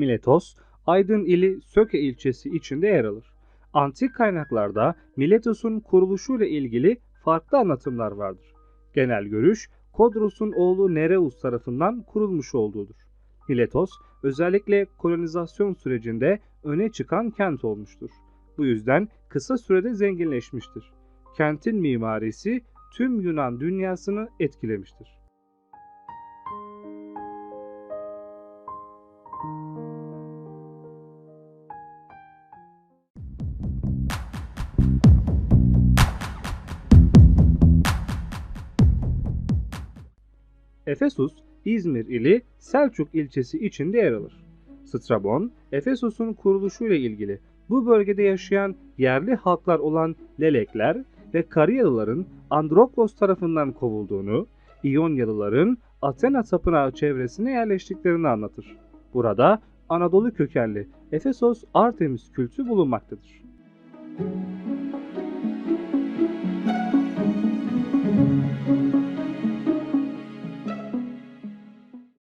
Miletos, Aydın ili Söke ilçesi içinde yer alır. Antik kaynaklarda Miletos'un kuruluşuyla ilgili farklı anlatımlar vardır. Genel görüş, Kodros'un oğlu Nereus tarafından kurulmuş olduğudur. Miletos, özellikle kolonizasyon sürecinde öne çıkan kent olmuştur. Bu yüzden kısa sürede zenginleşmiştir. Kentin mimarisi tüm Yunan dünyasını etkilemiştir. Efesus, İzmir ili Selçuk ilçesi içinde yer alır. Strabon, Efesus'un kuruluşuyla ilgili bu bölgede yaşayan yerli halklar olan Lelekler ve Karyalıların Androklos tarafından kovulduğunu, İyonyalıların Athena tapınağı çevresine yerleştiklerini anlatır. Burada Anadolu kökenli Efesos Artemis kültü bulunmaktadır.